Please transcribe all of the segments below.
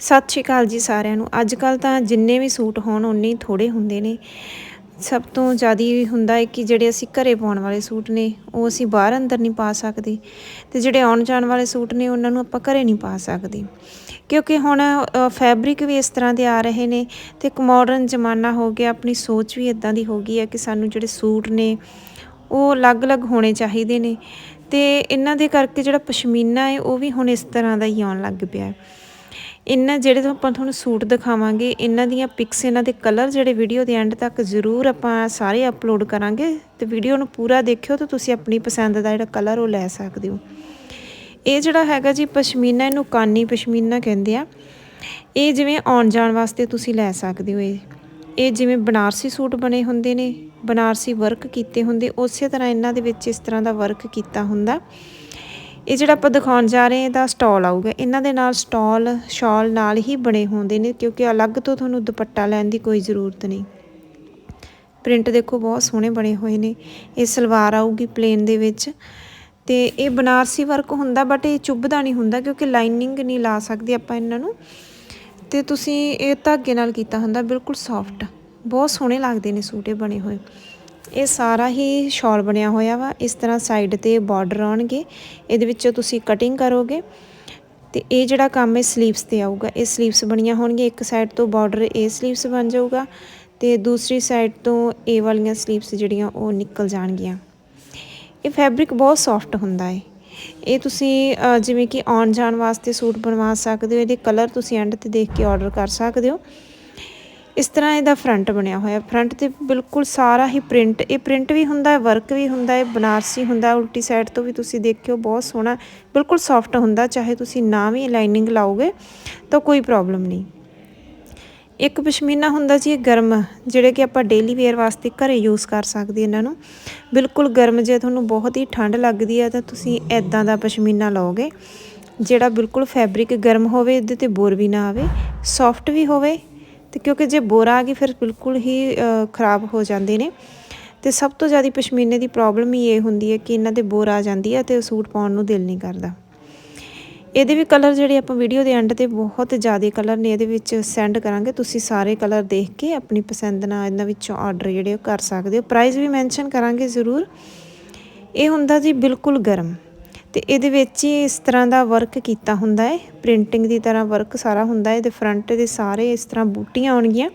ਸਤਿ ਸ਼੍ਰੀ ਅਕਾਲ ਜੀ ਸਾਰਿਆਂ ਨੂੰ। ਅੱਜ ਕੱਲ ਤਾਂ ਜਿੰਨੇ ਵੀ ਸੂਟ ਹੋਣ ਉਨੇ ਹੀ ਥੋੜੇ ਹੁੰਦੇ ਨੇ। ਸਭ ਤੋਂ ਜ਼ਿਆਦਾ ਹੁੰਦਾ ਹੈ ਕਿ ਜਿਹੜੇ ਅਸੀਂ ਘਰੇ ਪਾਉਣ ਵਾਲੇ ਸੂਟ ਨੇ, ਉਹ ਅਸੀਂ ਬਾਹਰ ਅੰਦਰ ਨਹੀਂ ਪਾ ਸਕਦੇ। ਤੇ ਜਿਹੜੇ ਆਉਣ ਜਾਣ ਵਾਲੇ ਸੂਟ ਨੇ, ਉਹਨਾਂ ਨੂੰ ਆਪਾਂ ਘਰੇ ਨਹੀਂ ਪਾ ਸਕਦੇ। ਕਿਉਂਕਿ ਹੁਣ ਫੈਬਰਿਕ ਵੀ ਇਸ ਤਰ੍ਹਾਂ ਦੇ ਆ ਰਹੇ ਨੇ ਤੇ ਇੱਕ ਮਾਡਰਨ ਜ਼ਮਾਨਾ ਹੋ ਗਿਆ, ਆਪਣੀ ਸੋਚ ਵੀ ਇਦਾਂ ਦੀ ਹੋ ਗਈ ਹੈ ਕਿ ਸਾਨੂੰ ਜਿਹੜੇ ਸੂਟ ਨੇ, ਉਹ ਅਲੱਗ-ਅਲੱਗ ਹੋਣੇ ਚਾਹੀਦੇ ਨੇ। ਤੇ ਇਹਨਾਂ ਦੇ ਕਰਕੇ ਜਿਹੜਾ ਪਸ਼ਮੀਨਾ ਹੈ ਉਹ ਵੀ ਹੁਣ ਇਸ ਤਰ੍ਹਾਂ ਦਾ ਹੀ ਆਉਣ ਲੱਗ ਪਿਆ। ਹੈ ਇਹਨਾਂ ਜਿਹੜੇ ਤੋਂ ਆਪਾਂ ਤੁਹਾਨੂੰ ਸੂਟ ਦਿਖਾਵਾਂਗੇ, ਇਹਨਾਂ ਦੀਆਂ ਪਿਕਸ ਇਹਨਾਂ ਦੇ ਕਲਰ ਜਿਹੜੇ ਵੀਡੀਓ ਦੇ ਐਂਡ ਤੱਕ ਜ਼ਰੂਰ ਆਪਾਂ ਸਾਰੇ ਅਪਲੋਡ ਕਰਾਂਗੇ ਤੇ ਵੀਡੀਓ ਨੂੰ ਪੂਰਾ ਦੇਖਿਓ ਤਾਂ ਤੁਸੀਂ ਆਪਣੀ ਪਸੰਦ ਦਾ ਜਿਹੜਾ ਕਲਰ ਉਹ ਲੈ ਸਕਦੇ ਹੋ। ਇਹ ਜਿਹੜਾ ਹੈਗਾ ਜੀ ਪਸ਼ਮੀਨਾ, ਇਹਨੂੰ ਕਾਨੀ ਪਸ਼ਮੀਨਾ ਕਹਿੰਦੇ ਆ। ਇਹ ਜਿਵੇਂ ਆਉਣ ਜਾਣ ਵਾਸਤੇ ਤੁਸੀਂ ਲੈ ਸਕਦੇ ਹੋ ਇਹ। ਇਹ ਜਿਵੇਂ ਬਨਾਰਸੀ ਸੂਟ ਬਣੇ ਹੁੰਦੇ ਨੇ, ਬਨਾਰਸੀ ਵਰਕ ਕੀਤੇ ਹੁੰਦੇ, ਉਸੇ ਤਰ੍ਹਾਂ ਇਹਨਾਂ ਦੇ ਵਿੱਚ ਇਸ ਤਰ੍ਹਾਂ ਦਾ ਵਰਕ ਕੀਤਾ ਹੁੰਦਾ। ਇਹ ਜਿਹੜਾ ਆਪਾਂ ਦਿਖਾਉਣ ਜਾ ਰਹੇ ਹਾਂ, ਇਹਦਾ ਸਟਾਲ ਆਊਗਾ। ਇਹਨਾਂ ਦੇ ਨਾਲ ਸਟਾਲ, ਸ਼ਾਲ ਨਾਲ ਹੀ ਬਣੇ ਹੁੰਦੇ ਨੇ, ਕਿਉਂਕਿ ਅਲੱਗ ਤੋਂ ਤੁਹਾਨੂੰ ਦੁਪੱਟਾ ਲੈਣ ਦੀ ਕੋਈ ਜ਼ਰੂਰਤ ਨਹੀਂ। ਪ੍ਰਿੰਟ ਦੇਖੋ, ਬਹੁਤ ਸੋਹਣੇ ਬਣੇ ਹੋਏ ਨੇ। ਇਹ ਸਲਵਾਰ ਆਊਗੀ ਪਲੇਨ ਦੇ ਵਿੱਚ। ਤੇ ਇਹ ਬਨਾਰਸੀ ਵਰਕ ਹੁੰਦਾ, ਬਟ ਇਹ ਚੁੱਭਦਾ ਨਹੀਂ ਹੁੰਦਾ, ਕਿਉਂਕਿ ਲਾਈਨਿੰਗ ਨਹੀਂ ਲਾ ਸਕਦੇ ਆਪਾਂ ਇਹਨਾਂ ਨੂੰ। ਤੇ ਤੁਸੀਂ ਇਹ ਧਾਗੇ ਨਾਲ ਕੀਤਾ ਹੁੰਦਾ, ਬਿਲਕੁਲ ਸੌਫਟ ਬਹੁਤ ਸੋਹਣੇ ਲੱਗਦੇ ਨੇ ਸੂਟ, ਇਹ ਬਣੇ ਹੋਏ। ਇਹ ਸਾਰਾ ਹੀ ਸ਼ਾਲ ਬਣਿਆ ਹੋਇਆ ਵਾ। ਇਸ ਤਰ੍ਹਾਂ ਸਾਈਡ ਤੇ ਬਾਰਡਰ ਆਉਣਗੇ। ਇਹਦੇ ਵਿੱਚੋਂ ਤੁਸੀਂ ਕਟਿੰਗ ਕਰੋਗੇ। ਤੇ ਇਹ ਜਿਹੜਾ ਕੰਮ ਹੈ ਸਲੀਵਸ ਤੇ ਆਊਗਾ। ਇਹ ਸਲੀਵਸ ਬਣੀਆਂ ਹੋਣਗੀਆਂ। ਇੱਕ ਸਾਈਡ ਤੋਂ ਬਾਰਡਰ ਇਹ ਸਲੀਵਸ ਬਣ ਜਾਊਗਾ ਤੇ ਦੂਸਰੀ ਸਾਈਡ ਤੋਂ ਇਹ ਵਾਲੀਆਂ ਸਲੀਵਸ ਜਿਹੜੀਆਂ ਉਹ ਨਿਕਲ ਜਾਣਗੀਆਂ। ਇਹ ਫੈਬਰਿਕ ਬਹੁਤ ਸੌਫਟ ਹੁੰਦਾ ਹੈ ਇਹ ਤੁਸੀਂ ਜਿਵੇਂ ਕਿ ਆਉਣ ਜਾਣ ਵਾਸਤੇ ਸੂਟ ਬਣਵਾ ਸਕਦੇ ਹੋ। ਇਹਦੇ ਕਲਰ ਤੁਸੀਂ ਐਂਡ ਤੇ ਦੇਖ ਕੇ ਆਰਡਰ ਕਰ ਸਕਦੇ ਹੋ। ਇਸ ਤਰ੍ਹਾਂ ਇਹਦਾ ਫਰੰਟ ਬਣਿਆ ਹੋਇਆ। ਫਰੰਟ ਤੇ ਬਿਲਕੁਲ ਸਾਰਾ ਹੀ ਪ੍ਰਿੰਟ ਇਹ ਪ੍ਰਿੰਟ ਵੀ ਹੁੰਦਾ ਹੈ ਵਰਕ ਵੀ ਹੁੰਦਾ ਹੈ ਬਨਾਰਸੀ ਹੁੰਦਾ, ਉਲਟੀ ਸਾਈਡ ਤੋਂ ਵੀ ਤੁਸੀਂ ਦੇਖਿਓ, ਬਹੁਤ ਸੋਹਣਾ, ਬਿਲਕੁਲ ਸੌਫਟ ਹੁੰਦਾ, ਚਾਹੇ ਤੁਸੀਂ ਨਾ ਵੀ ਲਾਈਨਿੰਗ ਲਾਓਗੇ, ਤਾਂ ਕੋਈ ਪ੍ਰੋਬਲਮ ਨਹੀਂ। ਇੱਕ ਪਸ਼ਮੀਨਾ ਹੁੰਦਾ ਜੀ, ਇਹ ਗਰਮ, ਜਿਹੜੇ ਕਿ ਆਪਾਂ ਡੇਲੀ ਵੇਅਰ ਵਾਸਤੇ ਘਰੇ ਯੂਜ਼ ਕਰ ਸਕਦੇ ਇਹਨਾਂ ਨੂੰ। ਬਿਲਕੁਲ ਗਰਮ, ਜੇ ਤੁਹਾਨੂੰ ਬਹੁਤ ਹੀ ਠੰਡ ਲੱਗਦੀ ਹੈ, ਤਾਂ ਤੁਸੀਂ ਐਦਾਂ ਦਾ ਪਸ਼ਮੀਨਾ ਲਓਗੇ, ਜਿਹੜਾ ਬਿਲਕੁਲ ਫੈਬਰਿਕ ਗਰਮ ਹੋਵੇ, ਇਹਦੇ ਤੇ ਬੋਰ ਵੀ ਨਾ ਆਵੇ ਸੌਫਟ ਵੀ ਹੋਵੇ ਤੇ ਕਿਉਂਕਿ ਜੇ ਬੋਰ ਆ ਗਈ, ਫਿਰ ਬਿਲਕੁਲ ਹੀ ਖਰਾਬ ਹੋ ਜਾਂਦੇ ਨੇ। ਤੇ ਸਭ ਤੋਂ ਜ਼ਿਆਦਾ ਪਸ਼ਮੀਨੇ ਦੀ ਪ੍ਰੋਬਲਮ ਹੀ ਇਹ ਹੁੰਦੀ ਹੈ ਕਿ ਇਹਨਾਂ ਦੇ ਬੋਰ ਆ ਜਾਂਦੀ ਹੈ ਤੇ ਸੂਟ ਪਾਉਣ ਨੂੰ ਦਿਲ ਨਹੀਂ ਕਰਦਾ। ਇਹਦੇ ਵੀ ਕਲਰ ਜਿਹੜੇ ਆਪਾਂ ਵੀਡੀਓ ਦੇ ਐਂਡ ਤੇ ਬਹੁਤ ਜ਼ਿਆਦਾ ਕਲਰ ਨੇ, ਇਹਦੇ ਵਿੱਚ ਸੈਂਡ ਕਰਾਂਗੇ। ਤੁਸੀਂ ਸਾਰੇ ਕਲਰ ਦੇਖ ਕੇ ਆਪਣੀ ਪਸੰਦ ਨਾਲ ਇਹਨਾਂ ਵਿੱਚੋਂ ਆਰਡਰ ਜਿਹੜੇ ਉਹ ਕਰ ਸਕਦੇ ਹੋ। ਪ੍ਰਾਈਸ ਵੀ ਮੈਂਸ਼ਨ ਕਰਾਂਗੇ ਜ਼ਰੂਰ। ਇਹ ਹੁੰਦਾ ਜੀ ਬਿਲਕੁਲ ਗਰਮ। ਤੇ ਇਹਦੇ ਵਿੱਚ ਹੀ ਇਸ ਤਰ੍ਹਾਂ ਦਾ ਵਰਕ ਕੀਤਾ ਹੁੰਦਾ ਹੈ। ਪ੍ਰਿੰਟਿੰਗ ਦੀ ਤਰ੍ਹਾਂ ਵਰਕ ਸਾਰਾ ਹੁੰਦਾ ਹੈ। ਇਹਦੇ ਫਰੰਟ ਦੇ ਸਾਰੇ ਇਸ ਤਰ੍ਹਾਂ ਬੂਟੀਆਂ ਆਉਣਗੀਆਂ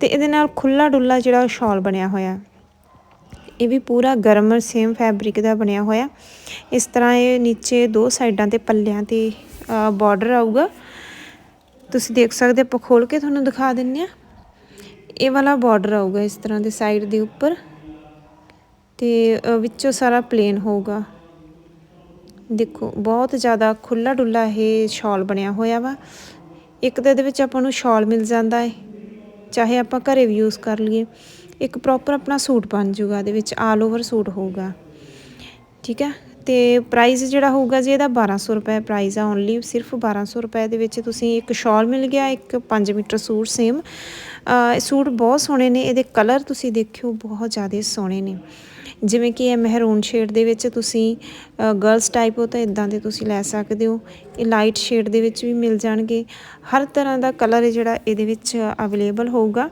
ਤੇ ਇਹਦੇ ਨਾਲ ਖੁੱਲਾ ਡੁੱਲਾ ਜਿਹੜਾ ਸ਼ਾਲ ਬਣਿਆ ਹੋਇਆ। ਇਹ ਵੀ ਪੂਰਾ ਗਰਮ ਸੇਮ ਫੈਬਰਿਕ ਦਾ ਬਣਿਆ ਹੋਇਆ। ਇਸ ਤਰ੍ਹਾਂ ਇਹ ਨੀਚੇ ਦੋ ਸਾਈਡਾਂ ਤੇ ਪੱਲਿਆਂ ਤੇ ਬਾਰਡਰ ਆਊਗਾ। ਤੁਸੀਂ ਦੇਖ ਸਕਦੇ ਆਪਾਂ ਖੋਲ ਕੇ ਤੁਹਾਨੂੰ ਦਿਖਾ ਦਿੰਨੇ ਆ ਇਹ ਵਾਲਾ ਬਾਰਡਰ ਆਊਗਾ ਇਸ ਤਰ੍ਹਾਂ ਦੇ ਸਾਈਡ ਦੇ ਉੱਪਰ ਤੇ ਵਿੱਚੋਂ ਸਾਰਾ ਪਲੇਨ ਹੋਊਗਾ। ਦੇਖੋ, ਬਹੁਤ ਜ਼ਿਆਦਾ ਖੁੱਲਾ ਡੁੱਲਾ ਇਹ ਸ਼ਾਲ ਬਣਿਆ ਹੋਇਆ ਵਾ। ਇੱਕ ਤਾਂ ਇਹਦੇ ਵਿੱਚ ਆਪਾਂ ਨੂੰ ਸ਼ਾਲ ਮਿਲ ਜਾਂਦਾ ਹੈ ਚਾਹੇ ਆਪਾਂ ਘਰੇ ਵੀ ਯੂਜ਼ ਕਰ ਲਈਏ। ਇੱਕ ਪ੍ਰੋਪਰ ਆਪਣਾ ਸੂਟ ਬਣ ਜਾਊਗਾ ਇਹਦੇ ਵਿੱਚ ਆਲ ਓਵਰ ਸੂਟ ਹੋਊਗਾ। ਠੀਕ ਹੈ ਤੇ ਪ੍ਰਾਈਸ ਜਿਹੜਾ ਹੋਊਗਾ ਜੀ ਇਹਦਾ 1200 ਰੁਪਏ ਪ੍ਰਾਈਸ ਆ ਓਨਲੀ ਸਿਰਫ 1200 ਰੁਪਏ ਦੇ ਵਿੱਚ ਤੁਸੀਂ ਇੱਕ ਸ਼ਾਲ ਮਿਲ ਗਿਆ, ਇੱਕ 5 ਮੀਟਰ ਸੂਟ ਸੇਮ ਸੂਟ ਬਹੁਤ ਸੋਹਣੇ ਨੇ, ਇਹਦੇ ਕਲਰ ਤੁਸੀਂ ਦੇਖਿਓ, ਬਹੁਤ ਜ਼ਿਆਦਾ ਸੋਹਣੇ ਨੇ। ਜਿਵੇਂ ਕਿ ਇਹ ਮਹਿਰੂਨ ਸ਼ੇਡ ਦੇ ਵਿੱਚ ਤੁਸੀਂ ਗਰਲਸ ਟਾਈਪ ਹੋ ਤਾਂ ਇਦਾਂ ਦੇ ਤੁਸੀਂ ਲੈ ਸਕਦੇ ਹੋ। ਇਹ ਲਾਈਟ ਸ਼ੇਡ ਦੇ ਵਿੱਚ ਵੀ ਮਿਲ ਜਾਣਗੇ। ਹਰ ਤਰ੍ਹਾਂ ਦਾ ਕਲਰ ਜਿਹੜਾ ਇਹਦੇ ਵਿੱਚ ਅਵੇਲੇਬਲ ਹੋਊਗਾ।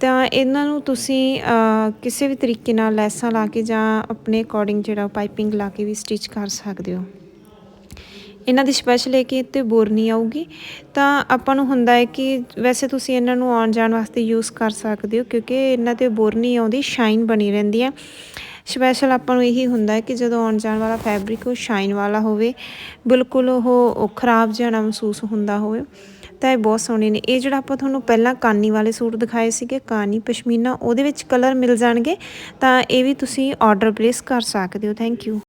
ਤਾਂ ਇਹਨਾਂ ਨੂੰ ਤੁਸੀਂ ਕਿਸੇ ਵੀ ਤਰੀਕੇ ਨਾਲ ਲੈਸਾਂ ਲਾ ਕੇ ਜਾਂ ਆਪਣੇ ਅਕੋਰਡਿੰਗ ਜਿਹੜਾ ਪਾਈਪਿੰਗ ਲਾ ਕੇ ਵੀ ਸਟਿਚ ਕਰ ਸਕਦੇ ਹੋ। ਇਹਨਾਂ ਦੀ ਸਪੈਸ਼ਲ ਹੈ ਕਿ ਇੱਥੇ ਬੋਰ ਨਹੀਂ ਆਊਗੀ। ਤਾਂ ਆਪਾਂ ਨੂੰ ਹੁੰਦਾ ਹੈ ਕਿ ਵੈਸੇ ਤੁਸੀਂ ਇਹਨਾਂ ਨੂੰ ਆਉਣ ਜਾਣ ਵਾਸਤੇ ਯੂਜ਼ ਕਰ ਸਕਦੇ ਹੋ ਕਿਉਂਕਿ ਇਹਨਾਂ ਤੇ ਬੋਰ ਨਹੀਂ ਆਉਂਦੀ ਸ਼ਾਈਨ ਬਣੀ ਰਹਿੰਦੀ ਹੈ। ਸਪੈਸ਼ਲ ਆਪਾਂ ਨੂੰ ਇਹੀ ਹੁੰਦਾ ਹੈ ਕਿ ਜਦੋਂ ਆਉਣ ਜਾਣ ਵਾਲਾ ਫੈਬਰਿਕ ਉਹ ਸ਼ਾਈਨ ਵਾਲਾ ਹੋਵੇ, ਬਿਲਕੁਲ ਉਹ ਉਹ ਖਰਾਬ ਜਿਹਾ ਨਾ ਮਹਿਸੂਸ ਹੁੰਦਾ ਹੋਵੇ। ਤਾਂ ਇਹ ਬਹੁਤ ਸੋਹਣੇ ਨੇ। ਇਹ ਜਿਹੜਾ ਆਪਾਂ ਤੁਹਾਨੂੰ ਪਹਿਲਾਂ ਕਾਨੀ ਵਾਲੇ ਸੂਟ ਦਿਖਾਏ ਸੀਗੇ, ਕਾਨੀ ਪਸ਼ਮੀਨਾ, ਉਹਦੇ ਵਿੱਚ ਕਲਰ ਮਿਲ ਜਾਣਗੇ। ਤਾਂ ਇਹ ਵੀ ਤੁਸੀਂ ਆਰਡਰ ਪਲੇਸ ਕਰ ਸਕਦੇ ਹੋ। Thank you